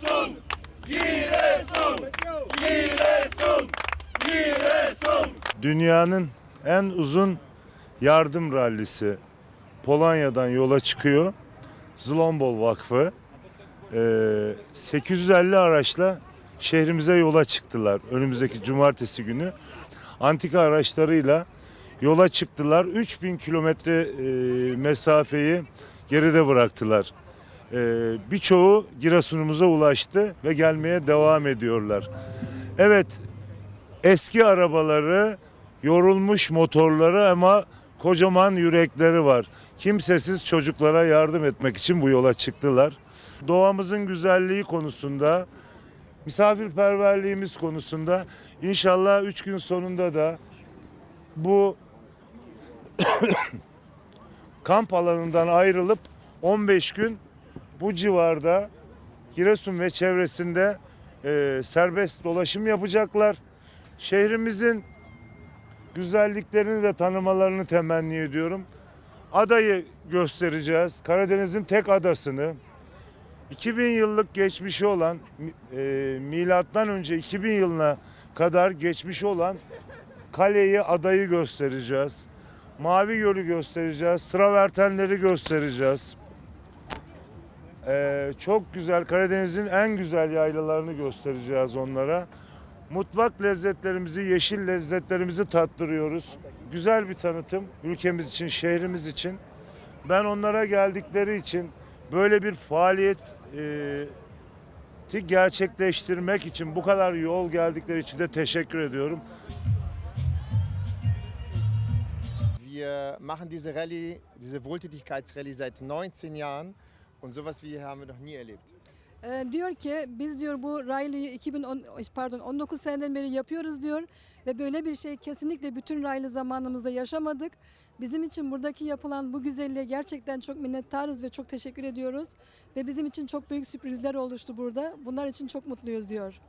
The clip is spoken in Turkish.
Giresun! Giresun! Giresun! Giresun! Dünyanın en uzun yardım rallisi Polonya'dan yola çıkıyor. Zlombol Vakfı ee, 850 araçla şehrimize yola çıktılar önümüzdeki cumartesi günü. Antika araçlarıyla yola çıktılar. 3000 kilometre e, mesafeyi geride bıraktılar. Ee, birçoğu Giresun'umuza ulaştı ve gelmeye devam ediyorlar. Evet, eski arabaları, yorulmuş motorları ama kocaman yürekleri var. Kimsesiz çocuklara yardım etmek için bu yola çıktılar. Doğamızın güzelliği konusunda, misafirperverliğimiz konusunda inşallah 3 gün sonunda da bu kamp alanından ayrılıp 15 gün bu civarda Giresun ve çevresinde e, serbest dolaşım yapacaklar. Şehrimizin güzelliklerini de tanımalarını temenni ediyorum. Adayı göstereceğiz. Karadeniz'in tek adasını. 2000 yıllık geçmişi olan e, milattan önce 2000 yılına kadar geçmişi olan kaleyi, adayı göstereceğiz. Mavi Gölü göstereceğiz. Travertenleri göstereceğiz. Ee, çok güzel Karadeniz'in en güzel yaylalarını göstereceğiz onlara. Mutfak lezzetlerimizi, yeşil lezzetlerimizi tattırıyoruz. Güzel bir tanıtım ülkemiz için, şehrimiz için. Ben onlara geldikleri için böyle bir faaliyet ti gerçekleştirmek için bu kadar yol geldikleri için de teşekkür ediyorum. Wir machen diese Rallye, diese Wohltätigkeitsrallye seit 19 Jahren und sowas wie hier haben wir noch nie erlebt. Ee, diyor ki biz diyor bu raylı'yı 2010 pardon 19 seneden beri yapıyoruz diyor ve böyle bir şey kesinlikle bütün raylı zamanımızda yaşamadık. Bizim için buradaki yapılan bu güzelliğe gerçekten çok minnettarız ve çok teşekkür ediyoruz ve bizim için çok büyük sürprizler oluştu burada. Bunlar için çok mutluyuz diyor.